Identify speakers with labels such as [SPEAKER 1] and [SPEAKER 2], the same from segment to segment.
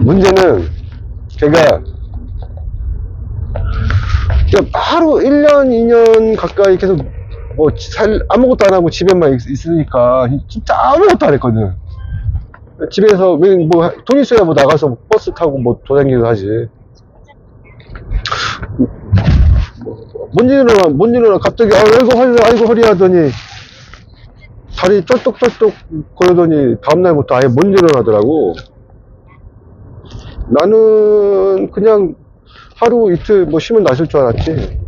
[SPEAKER 1] 문제는 그냥 하루 1년, 2년 가까이 계속 뭐 살, 아무것도 안 하고 집에만 있, 있으니까 진짜 아무것도 안 했거든. 집에서 뭐 돈 있어야 뭐 나가서 버스 타고 뭐 돌아다니기도 하지. 뭔 일이나 뭔 일이나 갑자기 아, 아이고 허리 아이고 허리 하더니 다리 쩔뚝쩔뚝 거리더니 다음날부터 아예 못 일어나더라고. 나는 그냥 하루 이틀 뭐 쉬면 나실 줄 알았지.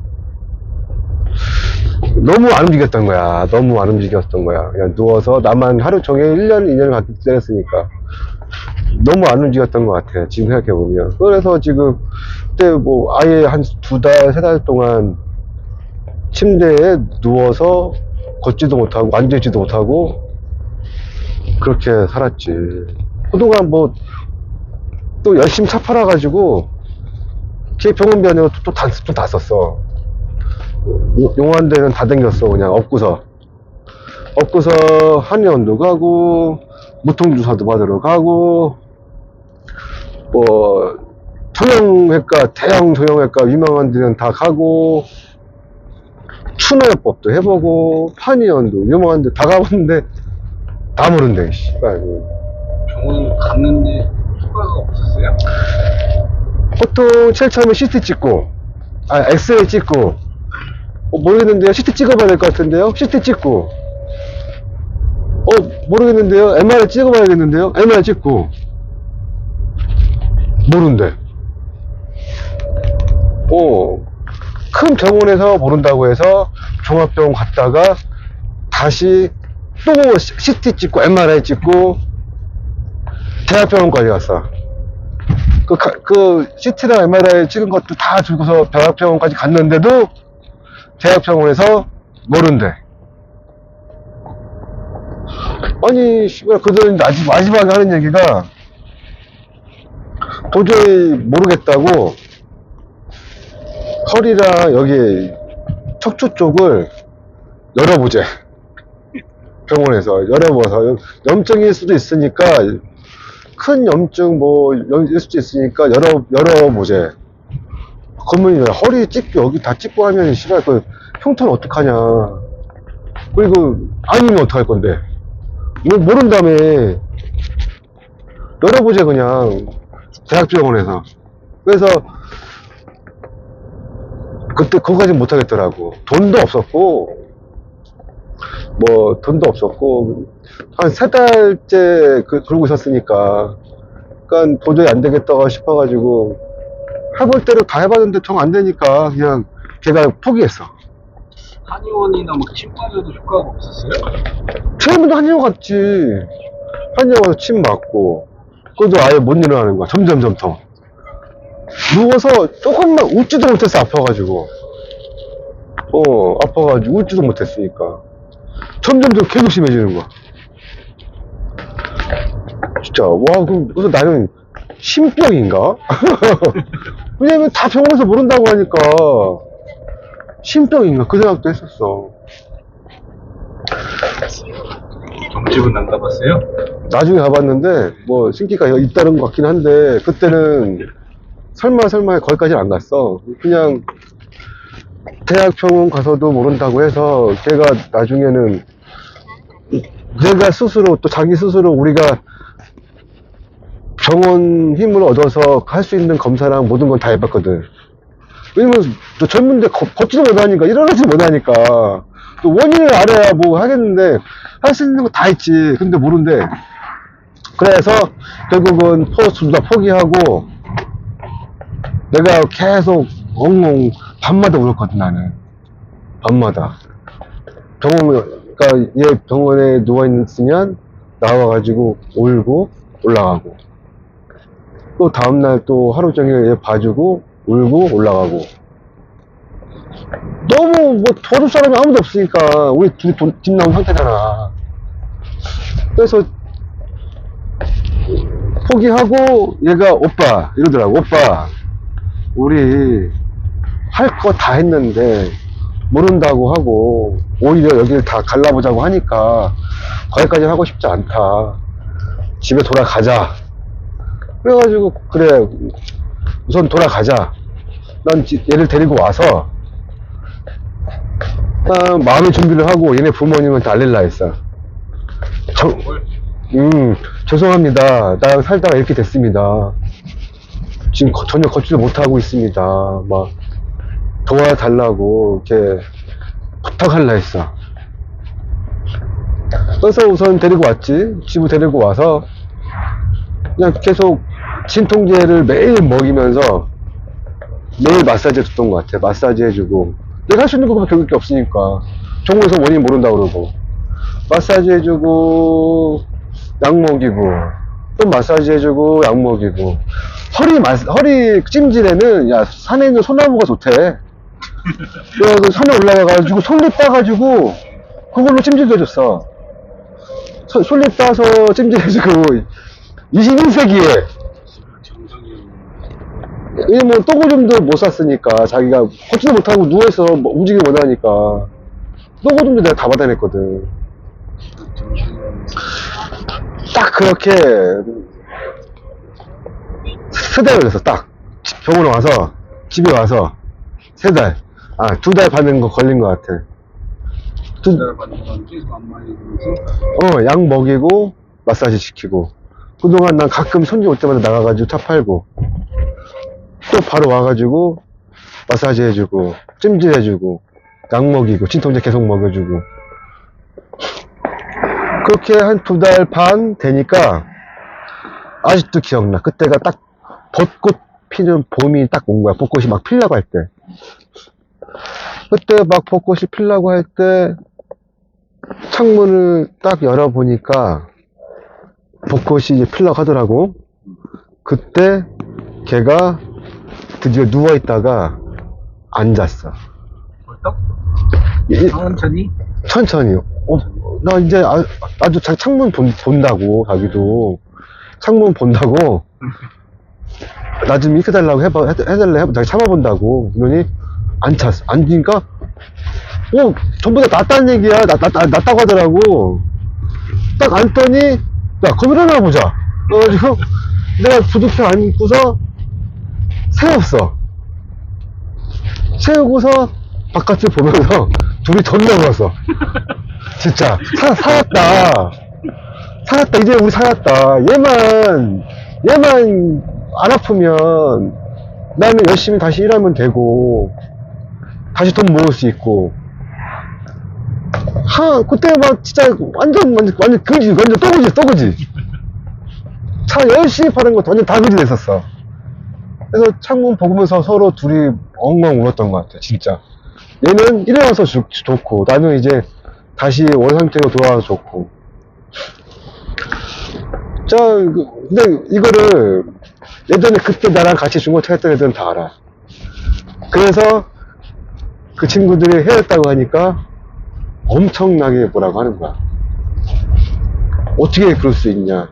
[SPEAKER 1] 너무 안 움직였던 거야. 너무 안 움직였던 거야. 그냥 누워서 나만 하루 종일 1년, 2년을 같이 지냈으니까. 너무 안 움직였던 것 같아요. 지금 생각해보면. 그래서 지금, 그때 뭐, 아예 한 두 달, 세 달 동안 침대에 누워서 걷지도 못하고, 앉아있지도 못하고, 그렇게 살았지. 그동안 뭐, 또 열심히 차 팔아가지고, 걔 병원 비하냐고 또, 또 다, 또다 썼어. 데는 다 댕겼어, 그냥, 업고서. 업고서 한의원도 가고, 무통주사도 받으러 가고, 뭐, 성형외과, 대형 성형외과 유명한 데는 다 가고, 추노요법도 해보고, 판의원도 유명한 데 다 가봤는데, 다 모른대, 씨발.
[SPEAKER 2] 병원 갔는데
[SPEAKER 1] 보통 제일 처음에 CT 찍고, 아, 엑스레이 찍고, 어, 모르겠는데요? CT 찍어봐야 될 것 같은데요? CT 찍고, 어, 모르겠는데요? MRI 찍어봐야겠는데요? MRI 찍고, 모른대. 어, 큰 병원에서 모른다고 해서 종합병원 갔다가 다시 또 CT 찍고, MRI 찍고, 대학병원까지 갔어. 그, 가- 그, CT랑 MRI 찍은 것도 다 들고서 대학병원까지 갔는데도 대학병원에서 모른대. 아니, 씨발, 그들은 아직 마지막에 하는 얘기가 도저히 모르겠다고 허리랑 여기 척추 쪽을 열어보재. 병원에서 열어봐서 염증일 수도 있으니까 큰 염증 뭐일 수도 있으니까 열어 열어보재. 그러면 허리 찍고 여기 다 찍고 하면 씨발 그 흉터는 어떡하냐. 그리고 아니면 어떡할 건데. 뭐 모른다며. 열어보재 그냥 대학병원에서. 그래서 그때 그거까지 못하겠더라고. 돈도 없었고 뭐 돈도 없었고 한 세 달째 그, 그러고 있었으니까 그러니까 도저히 안 되겠다 싶어가지고 해볼 대로 다 해봤는데 정 안 되니까 그냥 걔가 포기했어.
[SPEAKER 2] 한의원이나 뭐 침마저도 효과가 없었어요?
[SPEAKER 1] 처음에도 한의원 갔지. 한의원 가서 침 맞고 그래도 아예 못 일어나는 거야 점점점 더. 누워서 조금만 웃지도 못했어 아파가지고. 어 아파가지고 웃지도 못했으니까 점점점 계속 심해지는 거야. 진짜 와 그럼 그래서 나는 심병인가? 왜냐면 다 병원에서 모른다고 하니까. 심병인가? 그 생각도 했었어.
[SPEAKER 2] 점집은 안 가봤어요?
[SPEAKER 1] 나중에 가봤는데 뭐 신기가 있다는 것 같긴 한데 그때는 설마 설마 거기까지는 안 갔어. 그냥 대학병원 가서도 모른다고 해서 걔가 나중에는 내가 스스로 또 자기 스스로 우리가 병원 힘을 얻어서 할 수 있는 검사랑 모든 걸 다 해봤거든. 왜냐면 또 젊은데 걷- 걷지도 못하니까 일어나지 못하니까. 또 원인을 알아야 뭐 하겠는데 할 수 있는 거다 했지. 근데 모른대. 그래서 결국은 포스트 다 포기하고 내가 계속 엉엉 밤마다 울었거든 나는. 밤마다. 병원 그러니까 얘 병원에 누워 있으면 나와가지고 울고 올라가고. 또 다음날 또 하루 종일 얘 봐주고 울고 올라가고. 너무 뭐 도와줄 사람이 아무도 없으니까 우리 둘이 돈- 집 나온 상태잖아. 그래서 포기하고 얘가 오빠 이러더라고. 오빠 우리 할 거 다 했는데 모른다고 하고 오히려 여기를 다 갈라보자고 하니까 거기까지 하고 싶지 않다 집에 돌아가자 그래가지고, 그래, 우선 돌아가자. 난 지- 얘를 데리고 와서, 아, 마음의 준비를 하고 얘네 부모님한테 알릴라 했어. 저, 음, 죄송합니다. 나 살다가 이렇게 됐습니다. 지금 거- 전혀 걷지도 못하고 있습니다. 막, 도와달라고, 이렇게, 부탁할라 했어. 그래서 우선 데리고 왔지. 집을 데리고 와서, 그냥 계속 진통제를 매일 먹이면서, 매일 마사지 해줬던 것 같아. 마사지 해주고. 내가 할 수 있는 것밖에 별게 없으니까. 정부에서 원인 모른다 그러고. 마사지 해주고, 약 먹이고, 또 마사지 해주고, 약 먹이고. 허리 마 허리 찜질에는, 야, 산에 있는 소나무가 좋대. 그래서 산에 올라가가지고, 솔잎 따가지고, 그걸로 찜질도 해줬어. 소- 솔잎 따서 찜질해주고, 21세기에,
[SPEAKER 2] 정성이
[SPEAKER 1] 왜냐면 똥오줌도 못 쌌으니까 자기가 걷지도 못하고 누워있어 뭐 움직이지 못하니까 똥오줌도 내가 다 받아냈거든. 딱 그렇게 세 달을 걸렸어 딱. 집- 병원에 와서 집에 와서 세 달 아 두 달 받는 거 걸린 것 같아. 두,
[SPEAKER 2] 기다려 받는 건 계속 안 말리면서?
[SPEAKER 1] 어, 약 먹이고 마사지 시키고. 그동안 난 가끔 손님 올 때마다 나가가지고 차 팔고. 또 바로 와가지고 마사지 해주고 찜질 해주고 약 먹이고 진통제 계속 먹여주고. 그렇게 한 두 달 반 되니까 아직도 기억나. 그때가 딱 벚꽃 피는 봄이 딱 온 거야. 벚꽃이 막 피려고 할 때 그때 막 벚꽃이 피려고 할 때 창문을 딱 열어보니까 벚꽃이 이제 필러 하더라고. 그때 걔가 드디어 누워있다가 앉았어.
[SPEAKER 2] 벌떡
[SPEAKER 1] 이-
[SPEAKER 2] 천천히
[SPEAKER 1] 천천히. 어, 나 이제 아, 아주 자- 창문 본, 본다고, 자기도. 창문 본다고. 나 좀 익혀달라고 해봐, 해, 해달래, 해봐. 자기 참아본다고. 그러니, 안 찼어. 앉으니까, 어, 전부 다 낫다는 얘기야. 낫다고 하더라고. 딱 앉더니, 야, 그럼 일어나 보자. 그래가지고, 내가 부득해 앉고서, 세웠어. 세우고서, 바깥을 보면서, 둘이 돈 넘었어. 진짜, 사, 살았다. 살았다. 이제 우리 살았다. 얘만, 얘만 안 아프면, 나는 열심히 다시 일하면 되고, 다시 돈 모을 수 있고, 하, 그때 막 진짜 완전, 완전, 완전 그지, 완전 또 그지, 또 그지. 차 열심히 파는 거 완전 다 그지 됐었어. 그래서 창문 보면서 서로 둘이 엉엉 울었던 것 같아, 진짜. 얘는 일어나서 좋, 좋고, 나는 이제 다시 원 상태로 돌아와서 좋고. 자, 그- 근데 이거를 예전에 그때 나랑 같이 중고차 했던 애들은 다 알아. 그래서 그 친구들이 헤어졌다고 하니까 엄청나게 뭐라고 하는 거야. 어떻게 그럴 수 있냐.